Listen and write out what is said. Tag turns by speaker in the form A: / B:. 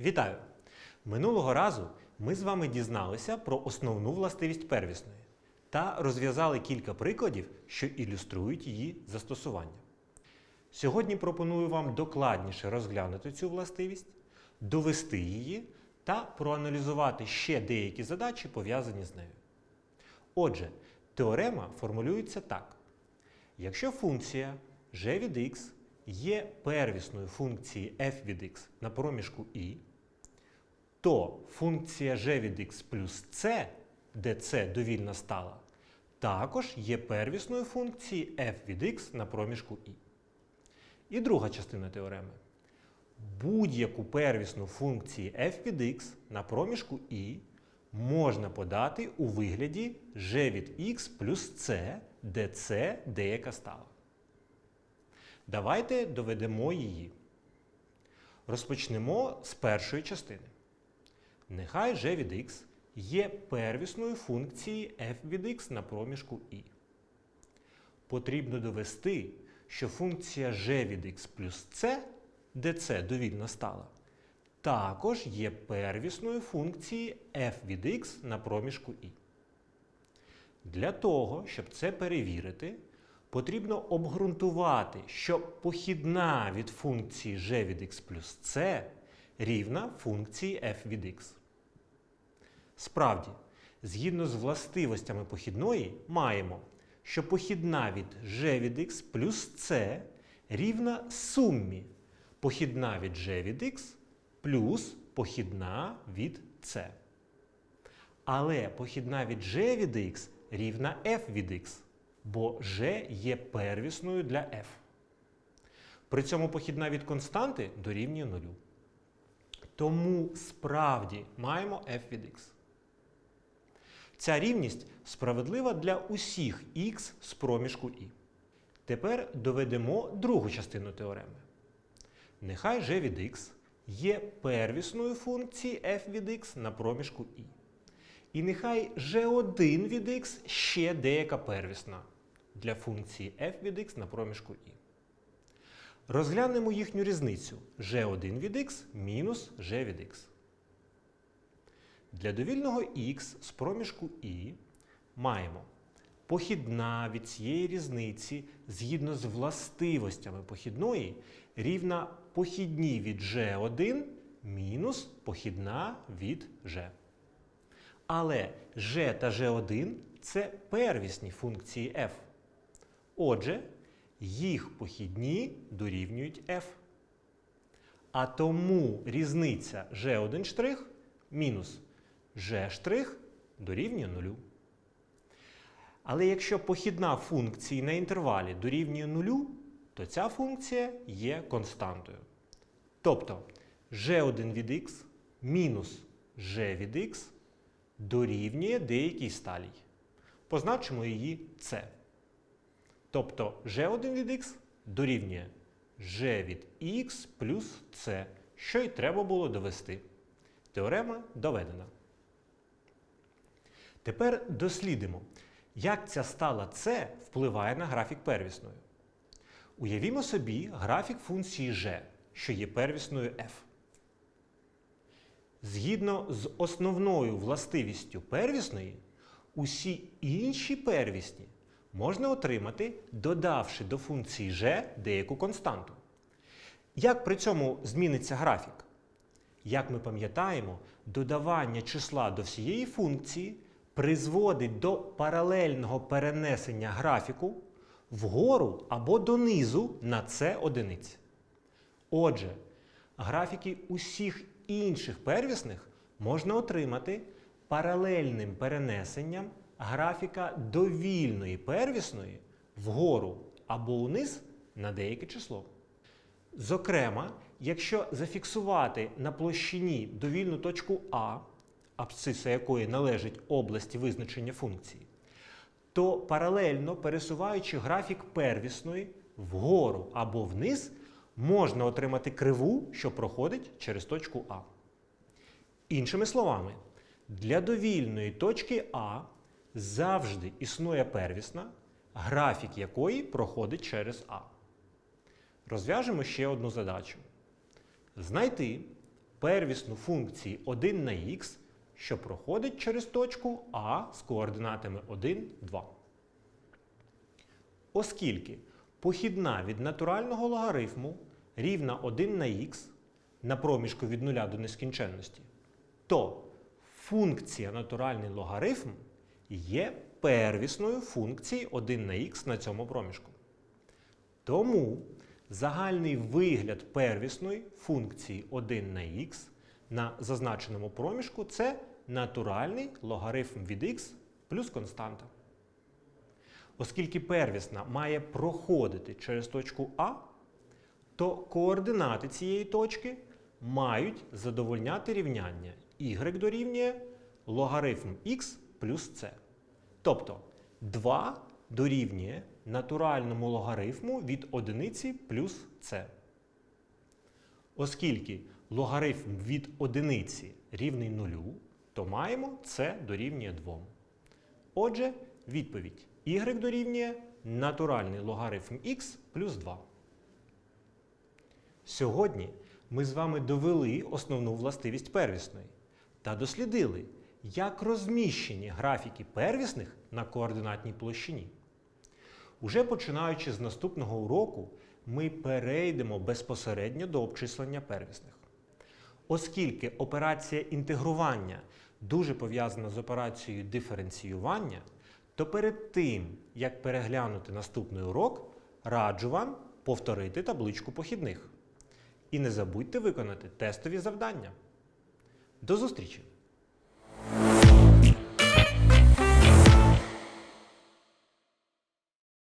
A: Вітаю! Минулого разу ми з вами дізналися про основну властивість первісної та розв'язали кілька прикладів, що ілюструють її застосування. Сьогодні пропоную вам докладніше розглянути цю властивість, довести її та проаналізувати ще деякі задачі, пов'язані з нею. Отже, теорема формулюється так. Якщо функція g від x є первісною функції f від x на проміжку i, то функція g від x плюс c, де c довільна стала, також є первісною функцією f від x на проміжку i. І друга частина теореми. Будь-яку первісну функцію f від x на проміжку і можна подати у вигляді g від x плюс c, де c деяка стала. Давайте доведемо її. Розпочнемо з першої частини. Нехай g від x є первісною функцією f від x на проміжку i. Потрібно довести, що функція g від x плюс c, де c довільна стала, також є первісною функцією f від x на проміжку i. Для того, щоб це перевірити, потрібно обґрунтувати, що похідна від функції g від x плюс c рівна функції f від x. Справді, згідно з властивостями похідної, маємо, що похідна від g від x плюс c рівна сумі похідна від g від x плюс похідна від c. Але похідна від g від x рівна f від x, бо g є первісною для f. При цьому похідна від константи дорівнює нулю. Тому справді маємо f від x. Ця рівність справедлива для усіх х з проміжку i. Тепер доведемо другу частину теореми. Нехай g від x є первісною функцією f від x на проміжку i. І нехай g1 від x ще деяка первісна для функції f від x на проміжку i. Розглянемо їхню різницю g1 від x мінус g від x. Для довільного x з проміжку і маємо похідна від цієї різниці згідно з властивостями похідної рівна похідній від g1 мінус похідна від g. Але g та g1 це первісні функції f. Отже, їх похідні дорівнюють f. А тому різниця g1 мінус g дорівнює 0. Але якщо похідна функції на інтервалі дорівнює 0, то ця функція є константою. Тобто g1 від x мінус g від x дорівнює деякій сталій. Позначимо її c. Тобто g1 від x дорівнює g від x плюс c, що й треба було довести. Теорема доведена. Тепер дослідимо, як ця стала c впливає на графік первісної. Уявімо собі графік функції g, що є первісною f. Згідно з основною властивістю первісної, усі інші первісні можна отримати, додавши до функції g деяку константу. Як при цьому зміниться графік? Як ми пам'ятаємо, додавання числа до всієї функції призводить до паралельного перенесення графіку вгору або донизу на c одиниць. Отже, графіки усіх інших первісних можна отримати паралельним перенесенням графіка довільної первісної вгору або вниз на деяке число. Зокрема, якщо зафіксувати на площині довільну точку А, абсциса якої належить області визначення функції, то паралельно пересуваючи графік первісної вгору або вниз, можна отримати криву, що проходить через точку А. Іншими словами, для довільної точки А завжди існує первісна, графік якої проходить через А. Розв'яжемо ще одну задачу. Знайти первісну функції 1 на х, що проходить через точку А з координатами 1, 2. Оскільки похідна від натурального логарифму рівна 1 на х на проміжку від 0 до нескінченності, то функція натуральний логарифм є первісною функції 1 на х на цьому проміжку. Тому загальний вигляд первісної функції 1 на х на зазначеному проміжку це натуральний логарифм від х плюс константа. Оскільки первісна має проходити через точку А, то координати цієї точки мають задовольняти рівняння y дорівнює логарифм х плюс c. Тобто 2 дорівнює натуральному логарифму від одиниці плюс c. Оскільки логарифм від одиниці рівний нулю, то маємо c дорівнює 2. Отже, відповідь y дорівнює натуральний логарифм х плюс 2. Сьогодні ми з вами довели основну властивість первісної та дослідили, як розміщені графіки первісних на координатній площині. Уже починаючи з наступного уроку, ми перейдемо безпосередньо до обчислення первісних. Оскільки операція інтегрування дуже пов'язана з операцією диференціювання, то перед тим, як переглянути наступний урок, раджу вам повторити табличку похідних. І не забудьте виконати тестові завдання. До зустрічі!